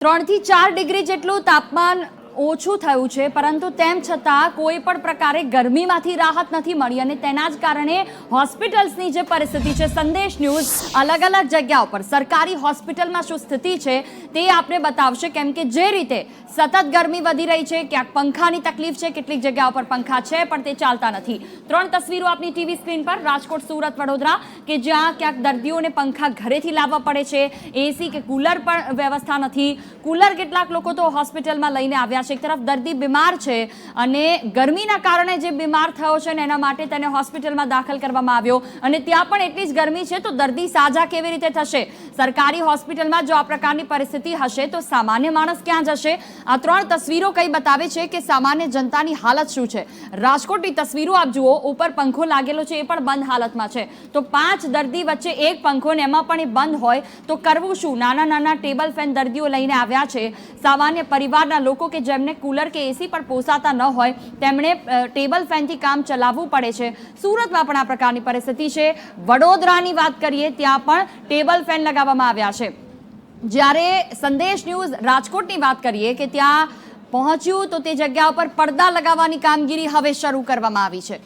ત્રણથી ચાર ડિગ્રી જેટલું તાપમાન ઓછું થયું છે, પરંતુ તેમ છતાં કોઈ પણ પ્રકારે ગરમીમાંથી રાહત નથી મળી અને તેના જ કારણે હોસ્પિટલ્સની જે પરિસ્થિતિ છે, સંદેશ ન્યૂઝ અલગ અલગ જગ્યાઓ પર સરકારી હોસ્પિટલમાં શું સ્થિતિ છે તે આપણે બતાવશે, કેમ કે જે રીતે સતત ગરમી વધી રહી છે, ક્યાંક પંખાની તકલીફ છે, કેટલીક જગ્યા ઉપર પંખા છે, પણ તે ચાલતા નથી. ત્રણ તસવીરો આપની ટીવી સ્ક્રીન પર, રાજકોટ, સુરત, વડોદરા, કે જ્યાં ક્યાંક દર્દીઓને પંખા ઘરેથી લાવવા પડે છે, એસી કે કુલર પણ વ્યવસ્થા નથી. કુલર કેટલાક લોકો તો હોસ્પિટલમાં લઈને આવ્યા છે. એક તરફ દર્દી બીમાર છે અને ગરમીના કારણે જે બીમાર થયો છે ને એના માટે તેને હોસ્પિટલમાં દાખલ કરવામાં આવ્યો. અને ત્યાં પણ એટલી જ ગરમી છે, તો દર્દી સાજા કેવી રીતે થશે? સરકારી હોસ્પિટલમાં જો આ પ્રકારની પરિસ્થિતિ હશે, તો સામાન્ય માણસ ક્યાં જશે? આ ત્રણ તસવીરો કઈ બતાવે છે કે સામાન્ય જનતાની હાલત શું છે? રાજકોટની તસવીરો આપ જુઓ, ઉપર પંખો લાગેલો છે, એ પણ બંધ હાલતમાં છે. તો પાંચ દર્દી વચ્ચે એક પંખો ને એમાં પણ એ બંધ હોય, તો કરવું શું? નાના નાના ટેબલ ફેન દર્દીઓ લઈને આવ્યા છે. સામાન્ય પરિવારના લોકો કે જેમને કુલર કે એસી પણ પોસાતા ન હોય, તેમણે ટેબલ ફેનથી કામ ચલાવવું પડે છે. સુરતમાં પણ આ પ્રકારની પરિસ્થિતિ છે. વડોદરાની વાત કરીએ, ત્યાં પણ ટેબલ ફેન લગાવવામાં આવ્યા છે. જ્યારે સંદેશ ન્યૂઝ રાજકોટની વાત કરીએ કે ત્યાં પહોંચ્યું તો તે જગ્યા ઉપર પડદા લગાવવાની કામગીરી હવે શરૂ કરવામાં આવી છે.